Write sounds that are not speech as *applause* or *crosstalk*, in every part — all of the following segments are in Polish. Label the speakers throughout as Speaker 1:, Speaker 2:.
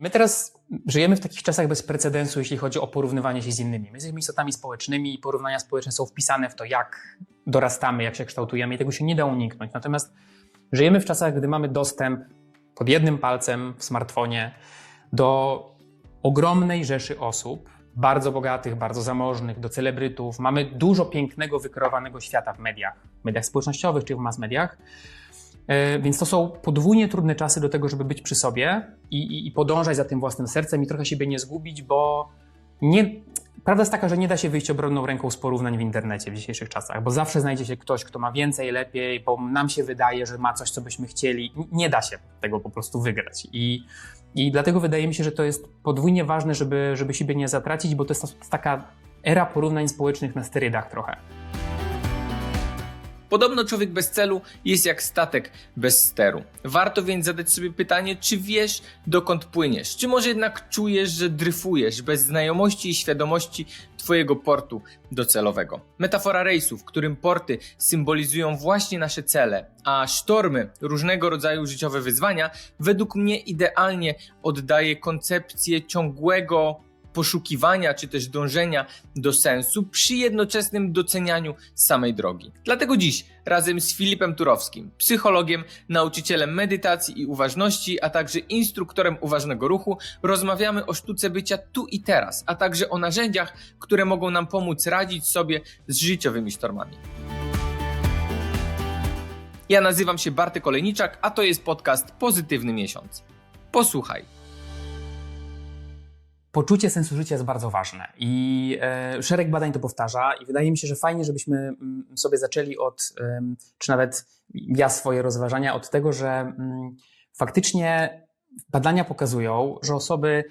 Speaker 1: My teraz żyjemy w takich czasach bez precedensu, jeśli chodzi o porównywanie się z innymi. My jesteśmy istotami społecznymi i porównania społeczne są wpisane w to, jak dorastamy, jak się kształtujemy i tego się nie da uniknąć. Natomiast żyjemy w czasach, gdy mamy dostęp pod jednym palcem w smartfonie do ogromnej rzeszy osób, bardzo bogatych, bardzo zamożnych, do celebrytów. Mamy dużo pięknego, wykreowanego świata w mediach, w mediach społecznościowych czy w mass mediach. E, Więc to są podwójnie trudne czasy do tego, żeby być przy sobie i, i, i podążać za tym własnym sercem i trochę siebie nie zgubić, bo nie, prawda jest taka, że nie da się wyjść obronną ręką z porównań w internecie w dzisiejszych czasach, bo zawsze znajdzie się ktoś, kto ma więcej, lepiej, bo nam się wydaje, że ma coś, co byśmy chcieli. Nie da się tego po prostu wygrać. I, i dlatego wydaje mi się, że to jest podwójnie ważne, żeby, żeby siebie nie zatracić, bo to jest taka era porównań społecznych na sterydach trochę.
Speaker 2: Podobno człowiek bez celu jest jak statek bez steru. Warto więc zadać sobie pytanie, czy wiesz, dokąd płyniesz, czy może jednak czujesz, że dryfujesz bez znajomości i świadomości Twojego portu docelowego. Metafora rejsu, w którym porty symbolizują właśnie nasze cele, a sztormy różnego rodzaju życiowe wyzwania, według mnie idealnie oddaje koncepcję ciągłego poszukiwania czy też dążenia do sensu przy jednoczesnym docenianiu samej drogi. Dlatego dziś razem z Filipem Turowskim, psychologiem, nauczycielem medytacji i uważności, a także instruktorem uważnego ruchu, rozmawiamy o sztuce bycia tu i teraz, a także o narzędziach, które mogą nam pomóc radzić sobie z życiowymi sztormami. Ja nazywam się Bartek Olejniczak, a to jest podcast Pozytywny Miesiąc. Posłuchaj.
Speaker 1: Poczucie sensu życia jest bardzo ważne. I e, szereg badań to powtarza i wydaje mi się, że fajnie, żebyśmy mm, sobie zaczęli od, czy nawet ja swoje rozważania, od tego, że mm, faktycznie badania pokazują, że osoby,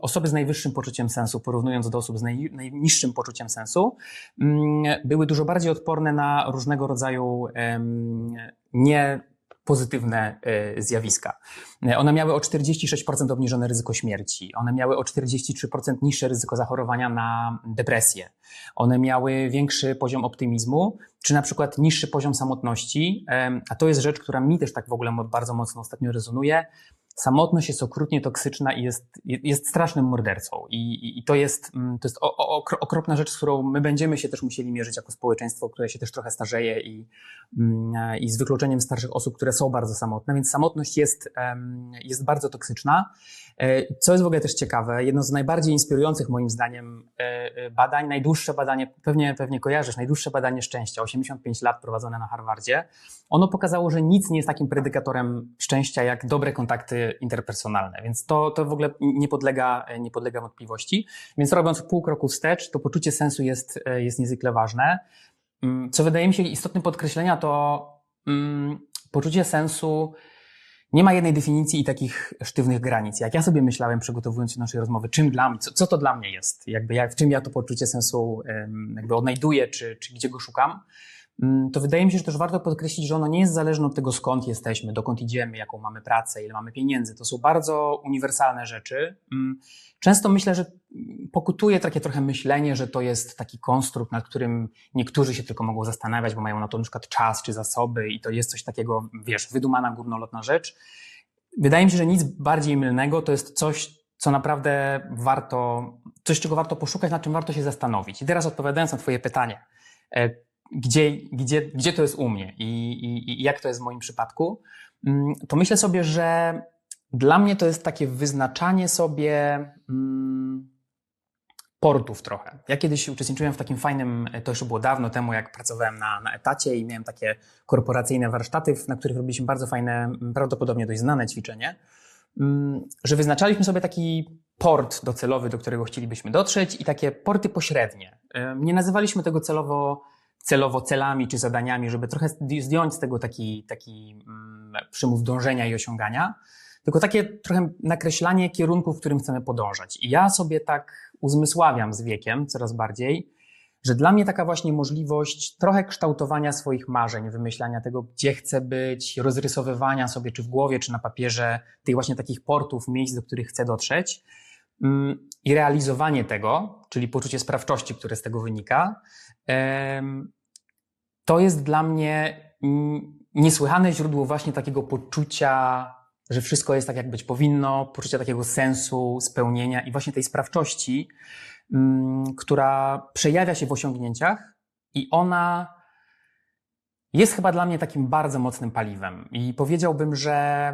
Speaker 1: osoby z najwyższym poczuciem sensu, porównując do osób z naj, najniższym poczuciem sensu, mm, były dużo bardziej odporne na różnego rodzaju nie pozytywne e, zjawiska. E, One miały o 46% obniżone ryzyko śmierci, one miały o 43% niższe ryzyko zachorowania na depresję, one miały większy poziom optymizmu, czy na przykład niższy poziom samotności, Em, a to jest rzecz, która mi też tak w ogóle bardzo mocno ostatnio rezonuje. Samotność jest okrutnie toksyczna i jest, jest strasznym mordercą. I, i, i to jest, mm, to jest o, o, okro- okropna rzecz, z którą my będziemy się też musieli mierzyć jako społeczeństwo, które się też trochę starzeje i, mm, i z wykluczeniem starszych osób, które są bardzo samotne, więc samotność jest, jest bardzo toksyczna. E, Co jest w ogóle też ciekawe, jedno z najbardziej inspirujących moim zdaniem e, e, badań, najdłuższe badanie, pewnie, pewnie kojarzysz, najdłuższe badanie szczęścia, 85 lat prowadzone na Harvardzie, ono pokazało, że nic nie jest takim predykatorem szczęścia jak dobre kontakty interpersonalne, więc to, to w ogóle nie podlega, nie podlega wątpliwości. Więc robiąc pół kroku wstecz, to poczucie sensu jest, jest niezwykle ważne. Mm, Co wydaje mi się istotnym podkreślenia, to mm, poczucie sensu nie ma jednej definicji i takich sztywnych granic. Jak ja sobie myślałem, przygotowując się do naszej rozmowy, czym dla mnie, co, co to dla mnie jest, jakby jak, w czym ja to poczucie sensu jakby odnajduję, czy, czy gdzie go szukam, to wydaje mi się, że też warto podkreślić, że ono nie jest zależne od tego, skąd jesteśmy, dokąd idziemy, jaką mamy pracę, ile mamy pieniędzy. To są bardzo uniwersalne rzeczy. Mm, Często myślę, że pokutuje takie trochę myślenie, że to jest taki konstrukt, nad którym niektórzy się tylko mogą zastanawiać, bo mają na to na przykład czas czy zasoby i to jest coś takiego, wiesz, wydumana górnolotna rzecz. Wydaje mi się, że nic bardziej mylnego to jest coś, co naprawdę warto, coś, czego warto poszukać, nad czym warto się zastanowić. I teraz odpowiadając na Twoje pytanie, e, gdzie, gdzie, gdzie to jest u mnie i, i, i jak to jest w moim przypadku, mm, to myślę sobie, że dla mnie to jest takie wyznaczanie sobie mm, portów trochę. Ja kiedyś uczestniczyłem w takim fajnym, to już było dawno temu, jak pracowałem na, na etacie i miałem takie korporacyjne warsztaty, na których robiliśmy bardzo fajne, prawdopodobnie dość znane ćwiczenie, mm, że wyznaczaliśmy sobie taki port docelowy, do którego chcielibyśmy dotrzeć i takie porty pośrednie. Ym, Nie nazywaliśmy tego celowo, celowo celami czy zadaniami, żeby trochę zdjąć z tego taki, taki mm, przymus dążenia i osiągania, tylko takie trochę nakreślanie kierunku, w którym chcemy podążać. I ja sobie tak uzmysławiam z wiekiem coraz bardziej, że dla mnie taka właśnie możliwość trochę kształtowania swoich marzeń, wymyślania tego, gdzie chcę być, rozrysowywania sobie, czy w głowie, czy na papierze, tych właśnie takich portów, miejsc, do których chcę dotrzeć i realizowanie tego, czyli poczucie sprawczości, które z tego wynika, to jest dla mnie mm, niesłychane źródło właśnie takiego poczucia że wszystko jest tak, jak być powinno, poczucia takiego sensu, spełnienia i właśnie tej sprawczości, mm, która przejawia się w osiągnięciach i ona jest chyba dla mnie takim bardzo mocnym paliwem. I powiedziałbym, że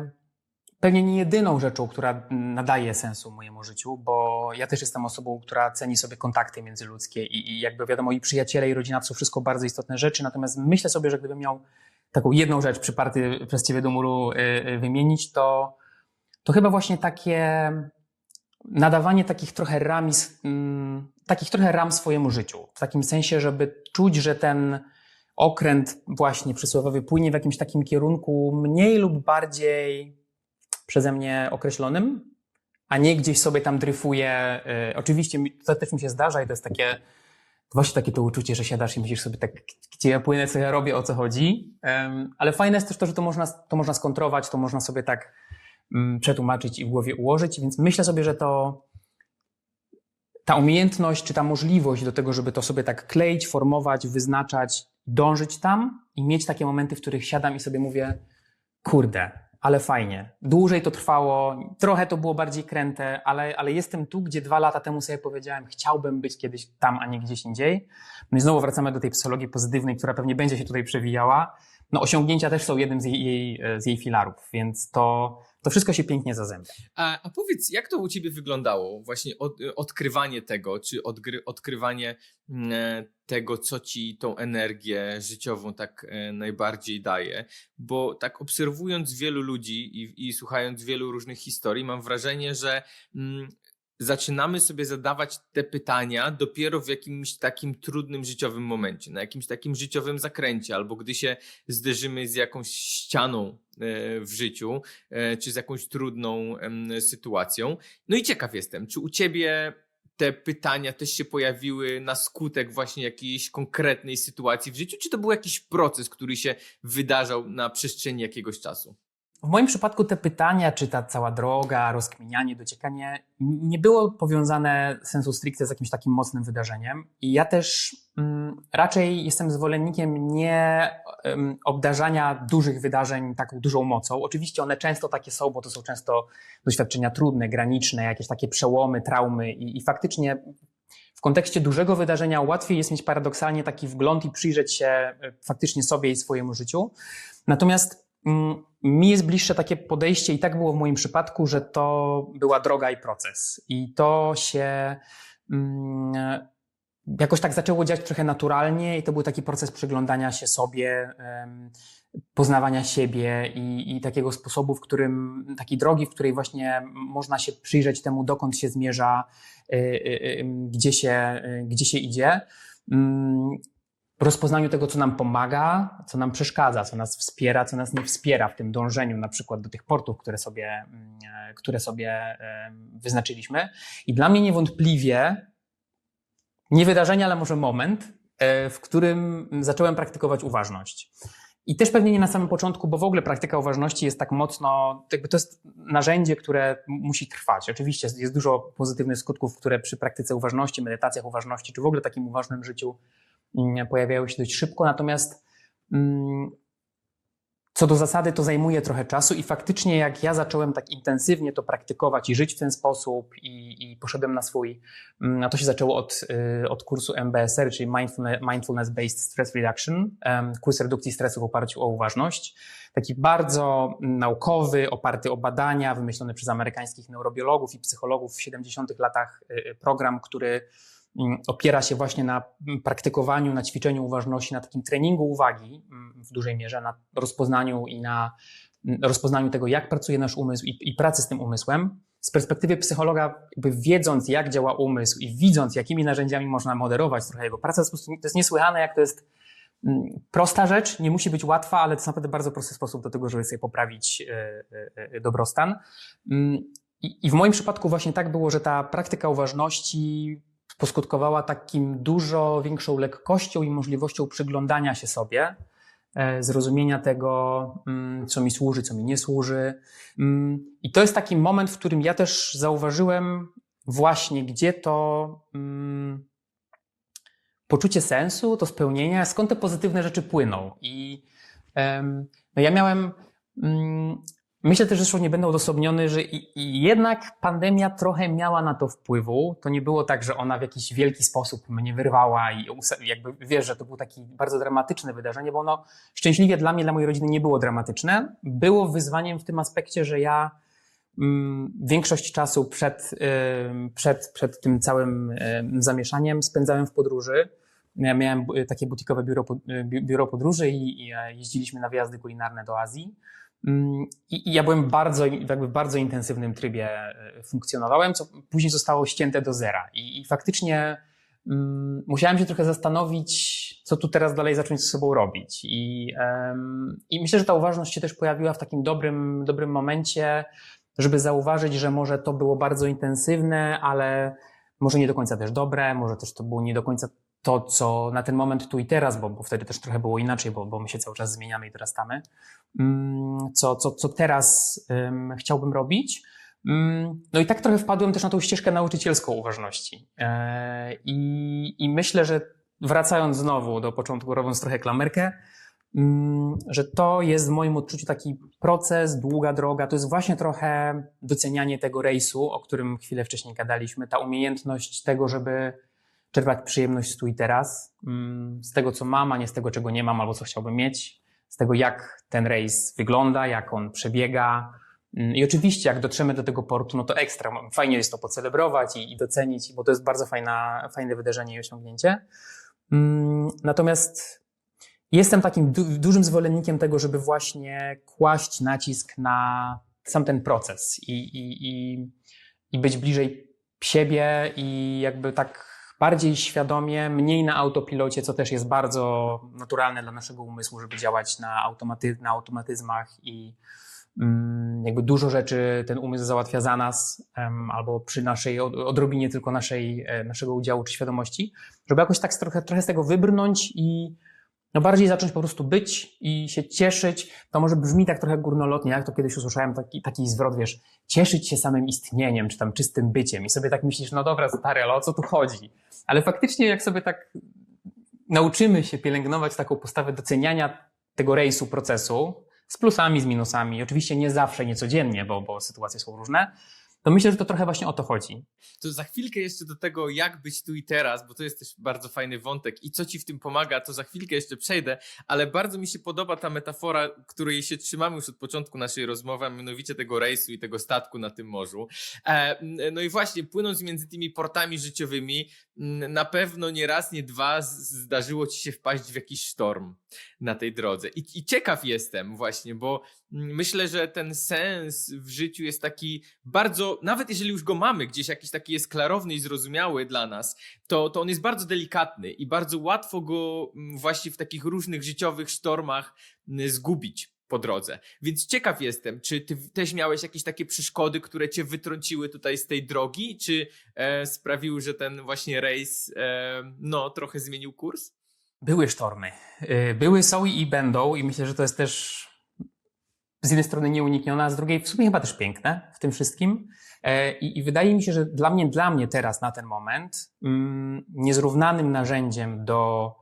Speaker 1: pewnie nie jedyną rzeczą, która nadaje sensu mojemu życiu, bo ja też jestem osobą, która ceni sobie kontakty międzyludzkie i, i jakby wiadomo, i przyjaciele, i rodzina to są wszystko bardzo istotne rzeczy, natomiast myślę sobie, że gdybym miał taką jedną rzecz przyparty przez ciebie do muru y, y, wymienić, to, to chyba właśnie takie nadawanie takich trochę ram, mm, takich trochę ram swojemu życiu. W takim sensie, żeby czuć, że ten okręt właśnie przysłowiowy płynie w jakimś takim kierunku mniej lub bardziej przeze mnie określonym, a nie gdzieś sobie tam dryfuje. Y, oczywiście to też mi się zdarza i to jest takie właśnie takie to uczucie, że siadasz i myślisz sobie tak, gdzie ja płynę, co ja robię, o co chodzi. ale fajne jest też to, że to można, to można skontrować, to można sobie tak um, przetłumaczyć i w głowie ułożyć, więc myślę sobie, że to ta umiejętność, czy ta możliwość do tego, żeby to sobie tak kleić, formować, wyznaczać, dążyć tam i mieć takie momenty, w których siadam i sobie mówię, kurde, ale fajnie. Dłużej to trwało, trochę to było bardziej kręte, ale, ale jestem tu, gdzie dwa lata temu sobie powiedziałem, chciałbym być kiedyś tam, a nie gdzieś indziej. No i znowu wracamy do tej psychologii pozytywnej, która pewnie będzie się tutaj przewijała. No osiągnięcia też są jednym z jej, z jej filarów, więc to, to wszystko się pięknie zazębia.
Speaker 2: A, a powiedz, jak to u Ciebie wyglądało? Właśnie od, odkrywanie tego, czy odgry, odkrywanie mm, e, tego, co Ci tą energię życiową tak e, najbardziej daje? Bo tak obserwując wielu ludzi i, i słuchając wielu różnych historii, mam wrażenie, że mm, zaczynamy sobie zadawać te pytania dopiero w jakimś takim trudnym życiowym momencie, na jakimś takim życiowym zakręcie, albo gdy się zderzymy z jakąś ścianą e, w życiu, e, czy z jakąś trudną sytuacją. No i ciekaw jestem, czy u ciebie te pytania też się pojawiły na skutek właśnie jakiejś konkretnej sytuacji w życiu, czy to był jakiś proces, który się wydarzał na przestrzeni jakiegoś czasu?
Speaker 1: W moim przypadku te pytania, czy ta cała droga, rozkminianie, dociekanie nie było powiązane sensu stricte z jakimś takim mocnym wydarzeniem. I ja też mm, raczej jestem zwolennikiem nie um, obdarzania dużych wydarzeń taką dużą mocą. Oczywiście one często takie są, bo to są często doświadczenia trudne, graniczne, jakieś takie przełomy, traumy i, i faktycznie w kontekście dużego wydarzenia łatwiej jest mieć paradoksalnie taki wgląd i przyjrzeć się e, faktycznie sobie i swojemu życiu. Natomiast mi jest bliższe takie podejście, i tak było w moim przypadku, że to była droga i proces. I to się mm, jakoś tak zaczęło dziać trochę naturalnie, i to był taki proces przyglądania się sobie, poznawania siebie i, i takiego sposobu, w którym, takiej drogi, w której właśnie można się przyjrzeć temu, dokąd się zmierza, y, y, y, gdzie się, gdzie się idzie. Rozpoznaniu tego, co nam pomaga, co nam przeszkadza, co nas wspiera, co nas nie wspiera w tym dążeniu na przykład do tych portów, które sobie, mm, e, które sobie wyznaczyliśmy. I dla mnie niewątpliwie nie wydarzenie, ale może moment, e, w którym zacząłem praktykować uważność. I też pewnie nie na samym początku, bo w ogóle praktyka uważności jest tak mocno, jakby to jest narzędzie, które musi trwać. Oczywiście jest dużo pozytywnych skutków, które przy praktyce uważności, medytacjach uważności, czy w ogóle takim uważnym życiu pojawiają się dość szybko, natomiast mm, co do zasady to zajmuje trochę czasu i faktycznie jak ja zacząłem tak intensywnie to praktykować i żyć w ten sposób i, i poszedłem na swój, mm, a to się zaczęło od, y, od kursu MBSR, czyli Mindfulness Based Stress Reduction, kurs redukcji stresu w oparciu o uważność. Taki bardzo naukowy, oparty o badania, wymyślony przez amerykańskich neurobiologów i psychologów w 70 latach y, y, program, który Mm, opiera się właśnie na mm, praktykowaniu, na ćwiczeniu uważności, na takim treningu uwagi mm, w dużej mierze, na rozpoznaniu i na rozpoznaniu tego, jak pracuje nasz umysł i, i pracy z tym umysłem. Z perspektywy psychologa, wiedząc, jak działa umysł i widząc, jakimi narzędziami można moderować trochę jego pracę, to jest niesłychane, jak to jest prosta rzecz, nie musi być łatwa, ale to jest naprawdę bardzo prosty sposób do tego, żeby sobie poprawić e, e, e, dobrostan. I w moim przypadku właśnie tak było, że ta praktyka uważności poskutkowała takim dużo większą lekkością i możliwością przyglądania się sobie, e, zrozumienia tego, mm, co mi służy, co mi nie służy. Mm, I to jest taki moment, w którym ja też zauważyłem właśnie, gdzie to mm, poczucie sensu, to spełnienia, skąd te pozytywne rzeczy płyną. I no ja miałem Myślę też, że zresztą nie będę odosobniony, że i, i jednak pandemia trochę miała na to wpływu. To nie było tak, że ona w jakiś wielki sposób mnie wyrwała i jakby wiesz, że to było takie bardzo dramatyczne wydarzenie, bo ono szczęśliwie dla mnie, dla mojej rodziny nie było dramatyczne. Było wyzwaniem w tym aspekcie, że ja mm, większość czasu przed, ym, przed, przed tym całym ym, zamieszaniem spędzałem w podróży. Ja miałem takie butikowe biuro, y, bi- biuro podróży i, i e, jeździliśmy na wyjazdy kulinarne do Azji. I, ja byłem bardzo, jakby w bardzo intensywnym trybie e, funkcjonowałem, co później zostało ścięte do zera. I, i faktycznie mm, musiałem się trochę zastanowić, co tu teraz dalej zacząć z sobą robić. I, em, I myślę, że ta uważność się też pojawiła w takim dobrym, dobrym momencie, żeby zauważyć, że może to było bardzo intensywne, ale może nie do końca też dobre, może też to było nie do końca to, co na ten moment tu i teraz, bo, bo wtedy też trochę było inaczej, bo, bo my się cały czas zmieniamy i dorastamy, mm, co, co, co teraz um, chciałbym robić. Mm, No i tak trochę wpadłem też na tą ścieżkę nauczycielską uważności. E, I, I myślę, że wracając znowu do początku, robiąc trochę klamerkę, mm, że to jest w moim odczuciu taki proces, długa droga. To jest właśnie trochę docenianie tego rejsu, o którym chwilę wcześniej gadaliśmy, ta umiejętność tego, żeby czerpać przyjemność tu i teraz, mm, z tego, co mam, a nie z tego, czego nie mam albo co chciałbym mieć, z tego, jak ten rejs wygląda, jak on przebiega. Mm, I oczywiście, jak dotrzemy do tego portu, no to ekstra. Fajnie jest to pocelebrować i, i docenić, bo to jest bardzo fajna, fajne wydarzenie i osiągnięcie. Mm, Natomiast jestem takim du dużym zwolennikiem tego, żeby właśnie kłaść nacisk na sam ten proces i, i, i, i być bliżej siebie i jakby tak bardziej świadomie, mniej na autopilocie, co też jest bardzo naturalne dla naszego umysłu, żeby działać na, automaty na automatyzmach i mm, jakby dużo rzeczy ten umysł załatwia za nas, albo przy naszej od- odrobinie tylko naszej, e, naszego udziału czy świadomości, żeby jakoś tak trochę, trochę z tego wybrnąć i no bardziej zacząć po prostu być i się cieszyć. To może brzmi tak trochę górnolotnie, jak to kiedyś usłyszałem taki, taki zwrot, wiesz, cieszyć się samym istnieniem, czy tam czystym byciem i sobie tak myślisz, no dobra stary, ale o co tu chodzi? Ale faktycznie jak sobie tak nauczymy się pielęgnować taką postawę doceniania tego rejsu, procesu, z plusami, z minusami, oczywiście nie zawsze, nie codziennie, bo, bo sytuacje są różne, to myślę, że to trochę właśnie o to chodzi.
Speaker 2: To za chwilkę jeszcze do tego, jak być tu i teraz, bo to jest też bardzo fajny wątek i co ci w tym pomaga, to za chwilkę jeszcze przejdę, ale bardzo mi się podoba ta metafora, której się trzymamy już od początku naszej rozmowy, a mianowicie tego rejsu i tego statku na tym morzu. E, no i właśnie, płynąc między tymi portami życiowymi, na pewno nie raz, nie dwa zdarzyło ci się wpaść w jakiś sztorm na tej drodze. I, i ciekaw jestem właśnie, bo myślę, że ten sens w życiu jest taki bardzo, nawet jeżeli już go mamy, gdzieś jakiś taki jest klarowny i zrozumiały dla nas, to, to on jest bardzo delikatny i bardzo łatwo go mm, właśnie w takich różnych życiowych sztormach mm, zgubić po drodze. Więc ciekaw jestem, czy ty też miałeś jakieś takie przeszkody, które cię wytrąciły tutaj z tej drogi, czy e, sprawiły, że ten właśnie rejs e, no trochę zmienił kurs?
Speaker 1: Były sztormy. Y, Były, są i będą i myślę, że to jest też z jednej strony nieuniknione, a z drugiej w sumie chyba też piękne w tym wszystkim. E, I, i wydaje mi się, że dla mnie, dla mnie teraz na ten moment mm, niezrównanym narzędziem do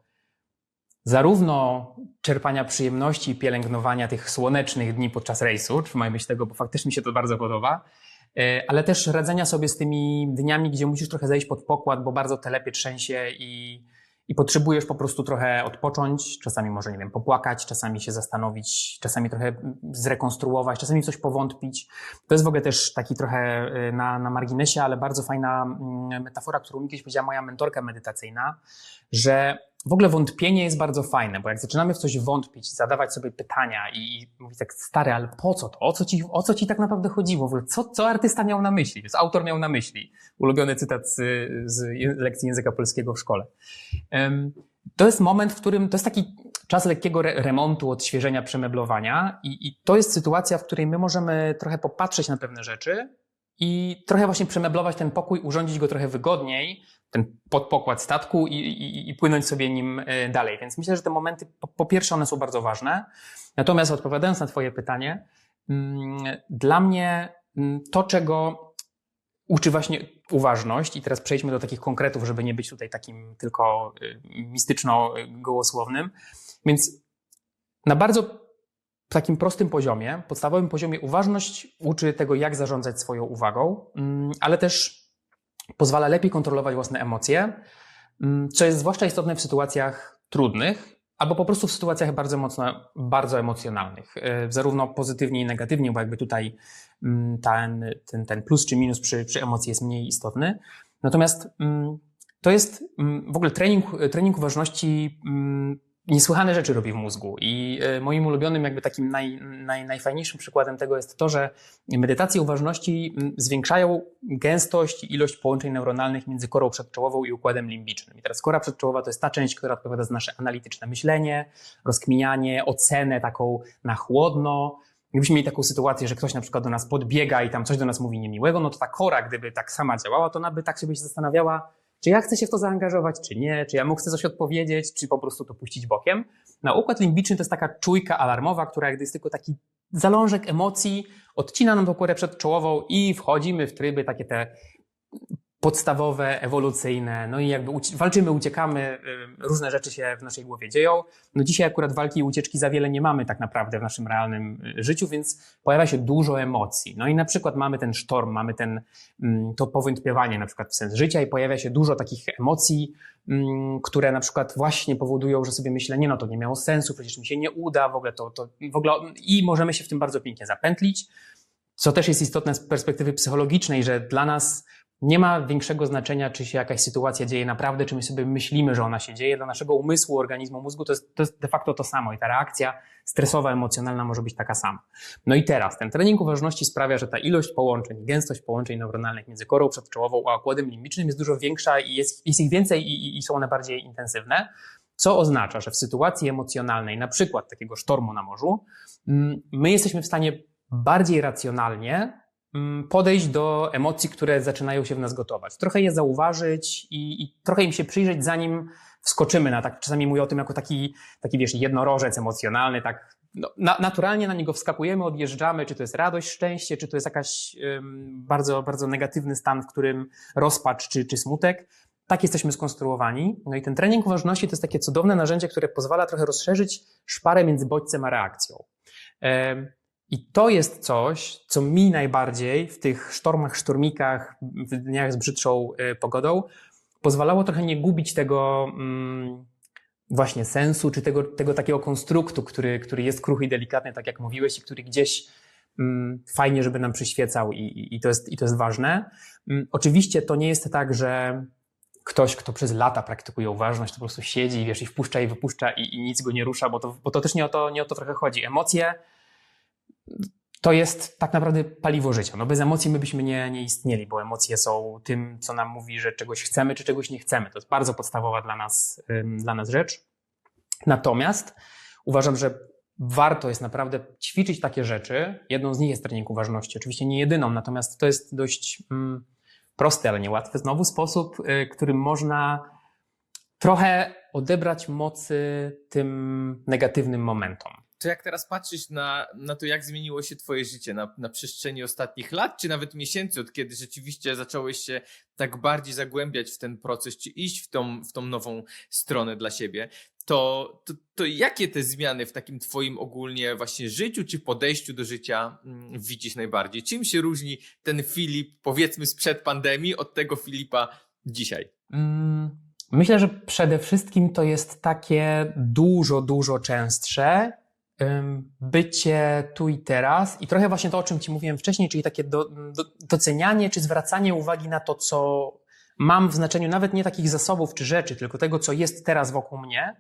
Speaker 1: zarówno czerpania przyjemności i pielęgnowania tych słonecznych dni podczas rejsu, trzymajmy się tego, bo faktycznie mi się to bardzo podoba, e, ale też radzenia sobie z tymi dniami, gdzie musisz trochę zejść pod pokład, bo bardzo telepie trzęsie i, i potrzebujesz po prostu trochę odpocząć, czasami może, nie wiem, popłakać, czasami się zastanowić, czasami trochę zrekonstruować, czasami coś powątpić. To jest w ogóle też taki trochę y, na, na marginesie, ale bardzo fajna mm, metafora, którą mi kiedyś powiedziała moja mentorka medytacyjna, że w ogóle wątpienie jest bardzo fajne, bo jak zaczynamy w coś wątpić, zadawać sobie pytania i, mówić tak, stary, ale po co to? O co ci, o co ci tak naprawdę chodziło? W ogóle co, co artysta miał na myśli? Co autor miał na myśli? Ulubiony cytat z, z lekcji języka polskiego w szkole. To jest moment, w którym to jest taki czas lekkiego re- remontu, odświeżenia, przemeblowania i, i to jest sytuacja, w której my możemy trochę popatrzeć na pewne rzeczy i trochę właśnie przemeblować ten pokój, urządzić go trochę wygodniej, ten podpokład statku i, i, i płynąć sobie nim e, dalej. Więc myślę, że te momenty, po, po pierwsze, one są bardzo ważne. Natomiast odpowiadając na Twoje pytanie, mm, dla mnie mm, to, czego uczy właśnie uważność, i teraz przejdźmy do takich konkretów, żeby nie być tutaj takim tylko y, mistyczno-gołosłownym. Więc na bardzo takim prostym poziomie, podstawowym poziomie uważność uczy tego, jak zarządzać swoją uwagą, mm, ale też pozwala lepiej kontrolować własne emocje, mm, co jest zwłaszcza istotne w sytuacjach trudnych, albo po prostu w sytuacjach bardzo mocno, bardzo emocjonalnych, e, zarówno pozytywnie i negatywnie, bo jakby tutaj mm, ten, ten, ten plus czy minus przy, przy emocji jest mniej istotny. Natomiast mm, to jest w ogóle trening, trening uważności niesłychane rzeczy robi w mózgu. I e, moim ulubionym, jakby takim naj, naj, najfajniejszym przykładem tego jest to, że medytacje uważności zwiększają gęstość i ilość połączeń neuronalnych między korą przedczołową i układem limbicznym. I teraz kora przedczołowa to jest ta część, która odpowiada za nasze analityczne myślenie, rozkminianie, ocenę taką na chłodno. Gdybyśmy mieli taką sytuację, że ktoś na przykład do nas podbiega i tam coś do nas mówi niemiłego, no to ta kora, gdyby tak sama działała, to ona by tak sobie się zastanawiała, czy ja chcę się w to zaangażować, czy nie, czy ja mu chcę coś odpowiedzieć, czy po prostu to puścić bokiem. Na układ limbiczny to jest taka czujka alarmowa, która jakby jest tylko taki zalążek emocji, odcina nam tą korę przedczołową i wchodzimy w tryby takie te podstawowe, ewolucyjne, no i jakby walczymy, uciekamy, y, różne rzeczy się w naszej głowie dzieją. No dzisiaj akurat walki i ucieczki za wiele nie mamy tak naprawdę w naszym realnym y, życiu, więc pojawia się dużo emocji. No i na przykład mamy ten sztorm, mamy ten, mm, to powątpiewanie na przykład w sens życia i pojawia się dużo takich emocji, mm, które na przykład właśnie powodują, że sobie myślę, nie no to nie miało sensu, przecież mi się nie uda, w ogóle to, to w ogóle i możemy się w tym bardzo pięknie zapętlić. Co też jest istotne z perspektywy psychologicznej, że dla nas nie ma większego znaczenia, czy się jakaś sytuacja dzieje naprawdę, czy my sobie myślimy, że ona się dzieje. Dla naszego umysłu, organizmu, mózgu to jest, to jest de facto to samo i ta reakcja stresowa, emocjonalna może być taka sama. No i teraz ten trening uważności sprawia, że ta ilość połączeń, gęstość połączeń neuronalnych między korą przedczołową a układem limbicznym jest dużo większa i jest, jest ich więcej i, i, i są one bardziej intensywne. Co oznacza, że w sytuacji emocjonalnej, na przykład takiego sztormu na morzu, mm, my jesteśmy w stanie bardziej racjonalnie podejść do emocji, które zaczynają się w nas gotować. Trochę je zauważyć i, i trochę im się przyjrzeć, zanim wskoczymy na tak. Czasami mówię o tym jako taki, taki wiesz, jednorożec emocjonalny, tak no, na, naturalnie na niego wskakujemy, odjeżdżamy, czy to jest radość, szczęście, czy to jest jakaś ym, bardzo, bardzo negatywny stan, w którym rozpacz czy, czy smutek. Tak jesteśmy skonstruowani. No i ten trening uważności to jest takie cudowne narzędzie, które pozwala trochę rozszerzyć szparę między bodźcem a reakcją. Ym, i to jest coś, co mi najbardziej w tych sztormach, szturmikach, w dniach z brzydszą y, pogodą pozwalało trochę nie gubić tego mm, właśnie sensu, czy tego, tego takiego konstruktu, który, który jest kruchy i delikatny, tak jak mówiłeś, i który gdzieś mm, fajnie, żeby nam przyświecał i, i, to jest, i to jest ważne. Mm, oczywiście to nie jest tak, że ktoś, kto przez lata praktykuje uważność, to po prostu siedzi i wiesz, i wpuszcza i wypuszcza i, i nic go nie rusza, bo to, bo to też nie o to, nie o to trochę chodzi. Emocje to jest tak naprawdę paliwo życia. No bez emocji my byśmy nie, nie istnieli, bo emocje są tym, co nam mówi, że czegoś chcemy, czy czegoś nie chcemy. To jest bardzo podstawowa dla nas, dla nas rzecz. Natomiast uważam, że warto jest naprawdę ćwiczyć takie rzeczy. Jedną z nich jest trening uważności, oczywiście nie jedyną, natomiast to jest dość ym, prosty, ale niełatwy znowu sposób, y, którym można trochę odebrać mocy tym negatywnym momentom.
Speaker 2: To jak teraz patrzysz na, na to, jak zmieniło się Twoje życie na, na przestrzeni ostatnich lat, czy nawet miesięcy, od kiedy rzeczywiście zacząłeś się tak bardziej zagłębiać w ten proces, czy iść w tą, w tą nową stronę dla siebie, to, to, to jakie te zmiany w takim Twoim ogólnie właśnie życiu, czy podejściu do życia mm, widzisz najbardziej? Czym się różni ten Filip, powiedzmy, sprzed pandemii od tego Filipa dzisiaj?
Speaker 1: Mm, Myślę, że przede wszystkim to jest takie dużo, dużo częstsze bycie tu i teraz i trochę właśnie to, o czym Ci mówiłem wcześniej, czyli takie do, do, docenianie czy zwracanie uwagi na to, co mam w znaczeniu nawet nie takich zasobów czy rzeczy, tylko tego, co jest teraz wokół mnie,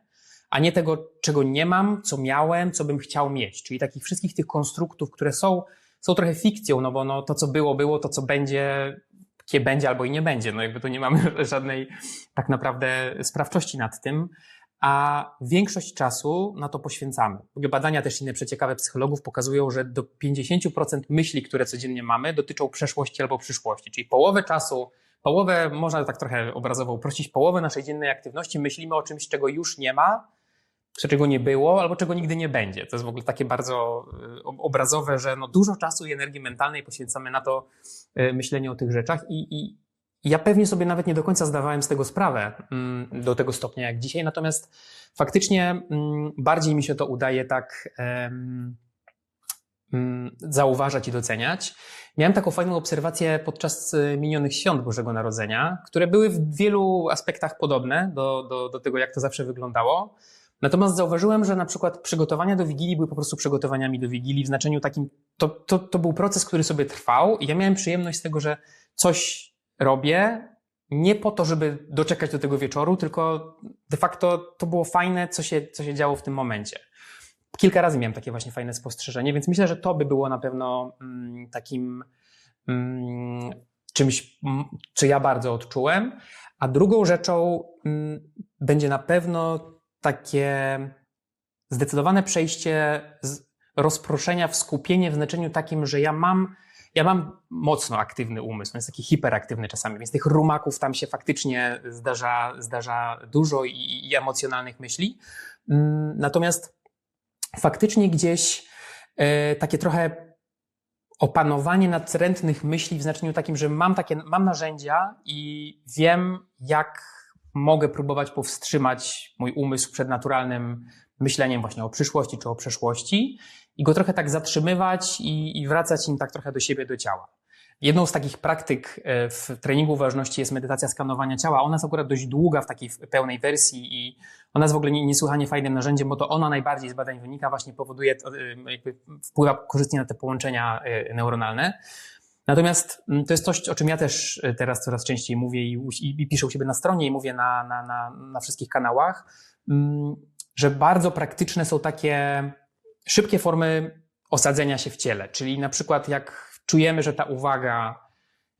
Speaker 1: a nie tego, czego nie mam, co miałem, co bym chciał mieć. Czyli takich wszystkich tych konstruktów, które są, są trochę fikcją, no bo no, to, co było, było, to, co będzie, kie będzie albo i nie będzie. No jakby tu nie mamy *laughs* żadnej tak naprawdę sprawczości nad tym, a większość czasu na to poświęcamy. Badania też inne przeciekawe psychologów pokazują, że do 50% myśli, które codziennie mamy, dotyczą przeszłości albo przyszłości, czyli połowę czasu, połowę, można tak trochę obrazowo uprościć, połowę naszej dziennej aktywności myślimy o czymś, czego już nie ma, czego nie było, albo czego nigdy nie będzie. To jest w ogóle takie bardzo y, ob- obrazowe, że no dużo czasu i energii mentalnej poświęcamy na to y, myślenie o tych rzeczach i i ja pewnie sobie nawet nie do końca zdawałem z tego sprawę mm, do tego stopnia jak dzisiaj, natomiast faktycznie mm, bardziej mi się to udaje tak mm, zauważać i doceniać. Miałem taką fajną obserwację podczas y, minionych świąt Bożego Narodzenia, które były w wielu aspektach podobne do, do, do tego, jak to zawsze wyglądało. Natomiast zauważyłem, że na przykład przygotowania do Wigilii były po prostu przygotowaniami do Wigilii w znaczeniu takim, to, to, to był proces, który sobie trwał i ja miałem przyjemność z tego, że coś robię nie po to, żeby doczekać do tego wieczoru, tylko de facto to było fajne, co się, co się działo w tym momencie. Kilka razy miałem takie właśnie fajne spostrzeżenie, więc myślę, że to by było na pewno mm, takim mm, czymś, mm, co ja bardzo odczułem. A drugą rzeczą będzie na pewno takie zdecydowane przejście z rozproszenia w skupienie w znaczeniu takim, że ja mam, ja mam mocno aktywny umysł, jest taki hiperaktywny czasami, więc tych rumaków tam się faktycznie zdarza, zdarza dużo i, i emocjonalnych myśli. Mm, Natomiast faktycznie gdzieś e, takie trochę opanowanie nadrętnych myśli w znaczeniu takim, że mam takie, mam narzędzia i wiem, jak mogę próbować powstrzymać mój umysł przed naturalnym myśleniem właśnie o przyszłości czy o przeszłości i go trochę tak zatrzymywać i, i wracać im tak trochę do siebie, do ciała. Jedną z takich praktyk e, w treningu ważności jest medytacja skanowania ciała. Ona jest akurat dość długa w takiej pełnej wersji i ona jest w ogóle niesłychanie fajnym narzędziem, bo to ona najbardziej z badań wynika, właśnie powoduje, e, wpływa korzystnie na te połączenia e, neuronalne. Natomiast to jest coś, o czym ja też teraz coraz częściej mówię i, i, i piszę u siebie na stronie i mówię na, na, na, na wszystkich kanałach, że bardzo praktyczne są takie szybkie formy osadzenia się w ciele. Czyli na przykład jak czujemy, że ta uwaga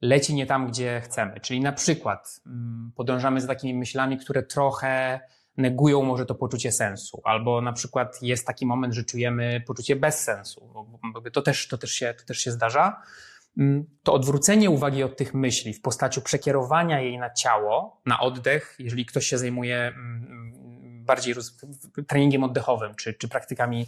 Speaker 1: leci nie tam, gdzie chcemy, czyli na przykład mm, podążamy za takimi myślami, które trochę negują może to poczucie sensu, albo na przykład jest taki moment, że czujemy poczucie bezsensu. To też, to też, się, to też się zdarza Mm, to odwrócenie uwagi od tych myśli w postaci przekierowania jej na ciało, na oddech, jeżeli ktoś się zajmuje bardziej treningiem oddechowym czy, czy praktykami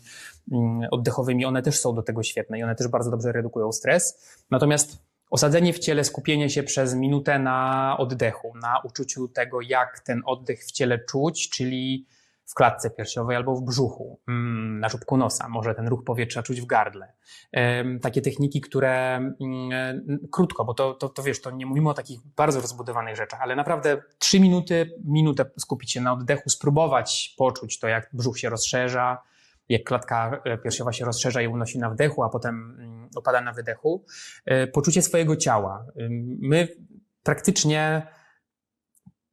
Speaker 1: mm, oddechowymi, one też są do tego świetne i one też bardzo dobrze redukują stres. Natomiast osadzenie w ciele, skupienie się przez minutę na oddechu, na uczuciu tego, jak ten oddech w ciele czuć, czyli w klatce piersiowej albo w brzuchu, mm, na czubku nosa, może ten ruch powietrza czuć w gardle. Takie techniki, które mm, krótko, bo to, to, to wiesz, to nie mówimy o takich bardzo rozbudowanych rzeczach, ale naprawdę trzy minuty, minutę skupić się na oddechu, spróbować poczuć to, jak brzuch się rozszerza, jak klatka e, piersiowa się rozszerza i unosi na wdechu, a potem mm, opada na wydechu. E, poczucie swojego ciała. My praktycznie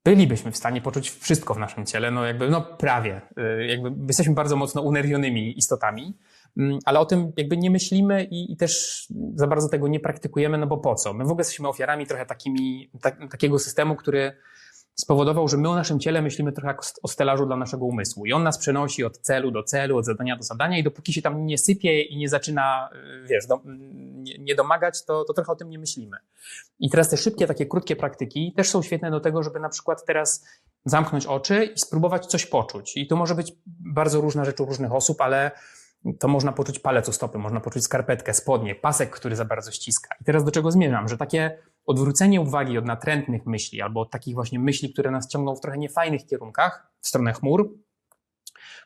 Speaker 1: bylibyśmy w stanie poczuć wszystko w naszym ciele, no jakby, no prawie, y, jakby jesteśmy bardzo mocno unerwionymi istotami, mm, ale o tym jakby nie myślimy i, i, też za bardzo tego nie praktykujemy, no bo po co? My w ogóle jesteśmy ofiarami trochę takimi, tak, takiego systemu, który spowodował, że my o naszym ciele myślimy trochę jak o stelażu dla naszego umysłu. I on nas przenosi od celu do celu, od zadania do zadania i dopóki się tam nie sypie i nie zaczyna, y, wiesz, do, nie, nie, domagać, to, to trochę o tym nie myślimy. I teraz te szybkie, takie krótkie praktyki też są świetne do tego, żeby na przykład teraz zamknąć oczy i spróbować coś poczuć. I to może być bardzo różna rzecz u różnych osób, ale to można poczuć palec u stopy, można poczuć skarpetkę, spodnie, pasek, który za bardzo ściska. I teraz do czego zmierzam? Że takie odwrócenie uwagi od natrętnych myśli albo od takich właśnie myśli, które nas ciągną w trochę niefajnych kierunkach, w stronę chmur,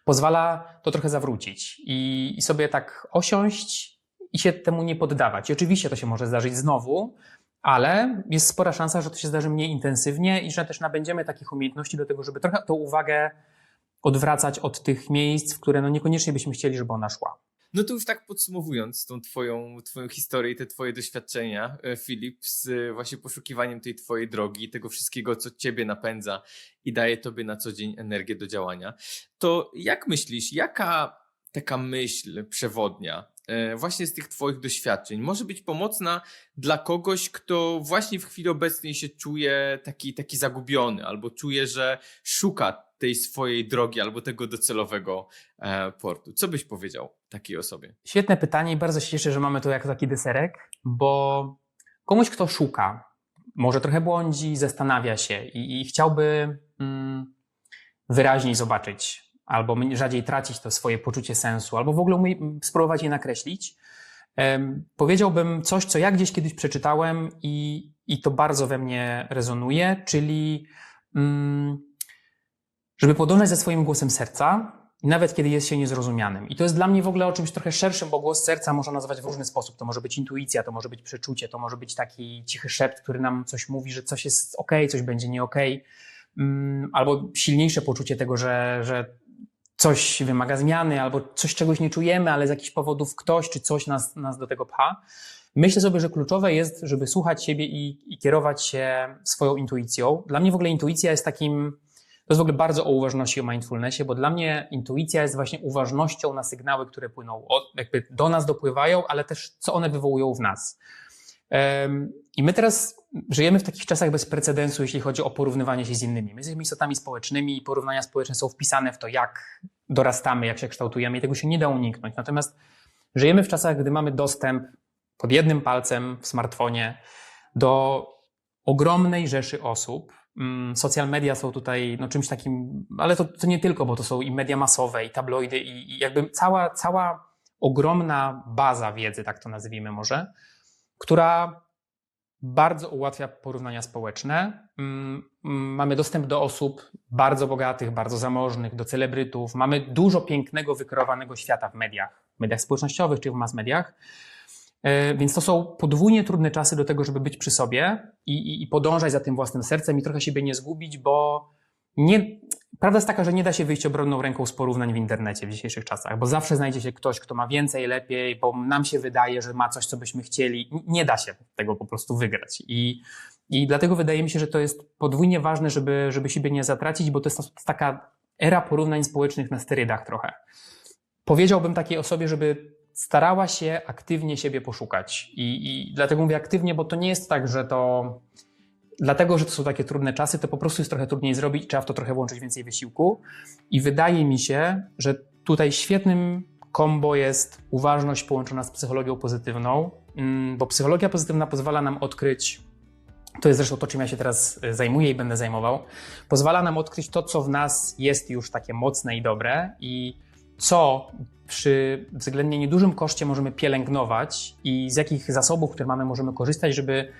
Speaker 1: pozwala to trochę zawrócić i, i sobie tak osiąść i się temu nie poddawać. I oczywiście to się może zdarzyć znowu, ale jest spora szansa, że to się zdarzy mniej intensywnie i że też nabędziemy takich umiejętności do tego, żeby trochę tą uwagę odwracać od tych miejsc, w które no niekoniecznie byśmy chcieli, żeby ona szła.
Speaker 2: No to już tak podsumowując tą twoją, twoją historię i te twoje doświadczenia, e, Filip, z e, właśnie poszukiwaniem tej twojej drogi, tego wszystkiego, co ciebie napędza i daje tobie na co dzień energię do działania, to jak myślisz, jaka taka myśl przewodnia właśnie z tych Twoich doświadczeń może być pomocna dla kogoś, kto właśnie w chwili obecnej się czuje taki, taki zagubiony albo czuje, że szuka tej swojej drogi albo tego docelowego e, portu. Co byś powiedział takiej osobie?
Speaker 1: Świetne pytanie i bardzo się cieszę, że mamy to jako taki deserek, bo komuś, kto szuka, może trochę błądzi, zastanawia się i, i chciałby mm, wyraźniej zobaczyć, albo rzadziej tracić to swoje poczucie sensu, albo w ogóle spróbować je nakreślić, powiedziałbym coś, co ja gdzieś kiedyś przeczytałem i, i to bardzo we mnie rezonuje, czyli mm, żeby podążać za swoim głosem serca, nawet kiedy jest się niezrozumianym. I to jest dla mnie w ogóle o czymś trochę szerszym, bo głos serca można nazwać w różny sposób. To może być intuicja, to może być przeczucie, to może być taki cichy szept, który nam coś mówi, że coś jest ok, coś będzie nie ok. Mm, albo silniejsze poczucie tego, że, że coś wymaga zmiany, albo coś czegoś nie czujemy, ale z jakichś powodów ktoś czy coś nas, nas do tego pcha. Myślę sobie, że kluczowe jest, żeby słuchać siebie i, i kierować się swoją intuicją. Dla mnie w ogóle intuicja jest takim, to jest w ogóle bardzo o uważności, o mindfulnessie, bo dla mnie intuicja jest właśnie uważnością na sygnały, które płyną, od, jakby do nas dopływają, ale też co one wywołują w nas. I my teraz żyjemy w takich czasach bez precedensu, jeśli chodzi o porównywanie się z innymi. My jesteśmy istotami społecznymi i porównania społeczne są wpisane w to, jak dorastamy, jak się kształtujemy i tego się nie da uniknąć. Natomiast żyjemy w czasach, gdy mamy dostęp pod jednym palcem w smartfonie do ogromnej rzeszy osób. Mm, Social media są tutaj no, czymś takim, ale to, to nie tylko, bo to są i media masowe, i tabloidy, i, i jakby cała, cała ogromna baza wiedzy, tak to nazwijmy może, która bardzo ułatwia porównania społeczne. Mm, mm, Mamy dostęp do osób bardzo bogatych, bardzo zamożnych, do celebrytów. Mamy dużo pięknego, wykreowanego świata w mediach, w mediach społecznościowych czy w mass mediach. E, Więc to są podwójnie trudne czasy do tego, żeby być przy sobie i, i, i podążać za tym własnym sercem i trochę siebie nie zgubić, bo nie, prawda jest taka, że nie da się wyjść obronną ręką z porównań w internecie w dzisiejszych czasach, bo zawsze znajdzie się ktoś, kto ma więcej, lepiej, bo nam się wydaje, że ma coś, co byśmy chcieli. Nie da się tego po prostu wygrać. I, i dlatego wydaje mi się, że to jest podwójnie ważne, żeby, żeby siebie nie zatracić, bo to jest taka era porównań społecznych na sterydach trochę. Powiedziałbym takiej osobie, żeby starała się aktywnie siebie poszukać. I, I dlatego mówię aktywnie, bo to nie jest tak, że to dlatego, że to są takie trudne czasy, to po prostu jest trochę trudniej zrobić, trzeba w to trochę włączyć więcej wysiłku. I wydaje mi się, że tutaj świetnym kombo jest uważność połączona z psychologią pozytywną, mm, bo psychologia pozytywna pozwala nam odkryć, to jest zresztą to, czym ja się teraz y, zajmuję i będę zajmował, pozwala nam odkryć to, co w nas jest już takie mocne i dobre i co przy względnie niedużym koszcie możemy pielęgnować i z jakich zasobów, które mamy, możemy korzystać, żeby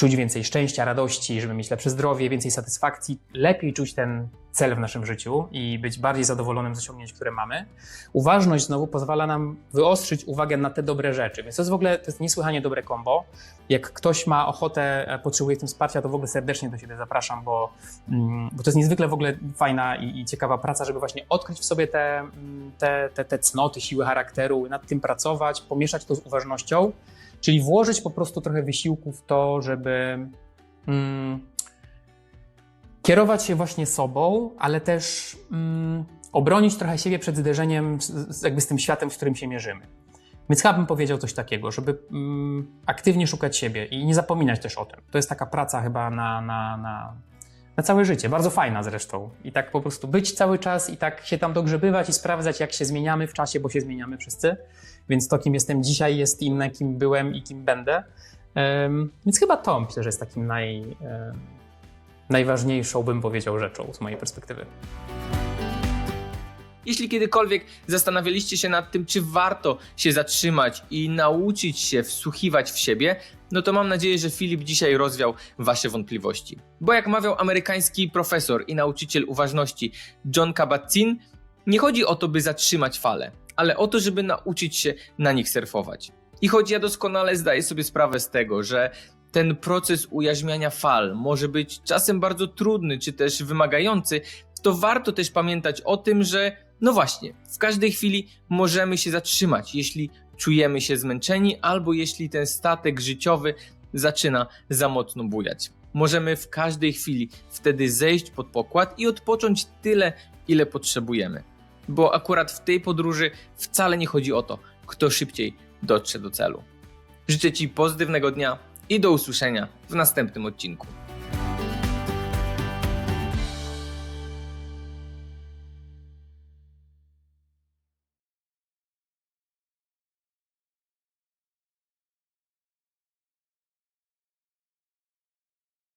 Speaker 1: czuć więcej szczęścia, radości, żeby mieć lepsze zdrowie, więcej satysfakcji, lepiej czuć ten cel w naszym życiu i być bardziej zadowolonym z osiągnięć, które mamy. Uważność znowu pozwala nam wyostrzyć uwagę na te dobre rzeczy, więc to jest w ogóle to jest niesłychanie dobre kombo. Jak ktoś ma ochotę, e, potrzebuje w tym wsparcia, to w ogóle serdecznie do siebie zapraszam, bo, mm, bo to jest niezwykle w ogóle fajna i, i ciekawa praca, żeby właśnie odkryć w sobie te, mm, te, te, te cnoty, siły charakteru, nad tym pracować, pomieszać to z uważnością, czyli włożyć po prostu trochę wysiłku w to, żeby mm, kierować się właśnie sobą, ale też mm, obronić trochę siebie przed zderzeniem z, z, jakby z tym światem, w którym się mierzymy. Więc chyba bym powiedział coś takiego, żeby mm, aktywnie szukać siebie i nie zapominać też o tym. To jest taka praca chyba na, na, na, na całe życie, bardzo fajna zresztą. I tak po prostu być cały czas i tak się tam dogrzebywać i sprawdzać, jak się zmieniamy w czasie, bo się zmieniamy wszyscy. Więc to, kim jestem dzisiaj, jest inne, kim byłem i kim będę. Więc chyba to myślę, że jest takim naj, najważniejszą, bym powiedział, rzeczą z mojej perspektywy.
Speaker 2: Jeśli kiedykolwiek zastanawialiście się nad tym, czy warto się zatrzymać i nauczyć się wsłuchiwać w siebie, no to mam nadzieję, że Filip dzisiaj rozwiał Wasze wątpliwości. Bo jak mawiał amerykański profesor i nauczyciel uważności John Kabat-Zinn, nie chodzi o to, by zatrzymać fale, ale o to, żeby nauczyć się na nich surfować. I choć ja doskonale zdaję sobie sprawę z tego, że ten proces ujarzmiania fal może być czasem bardzo trudny czy też wymagający, to warto też pamiętać o tym, że no właśnie, w każdej chwili możemy się zatrzymać, jeśli czujemy się zmęczeni albo jeśli ten statek życiowy zaczyna za mocno bujać. Możemy w każdej chwili wtedy zejść pod pokład i odpocząć tyle, ile potrzebujemy. Bo akurat w tej podróży wcale nie chodzi o to, kto szybciej dotrze do celu. Życzę Ci pozytywnego dnia i do usłyszenia w następnym odcinku.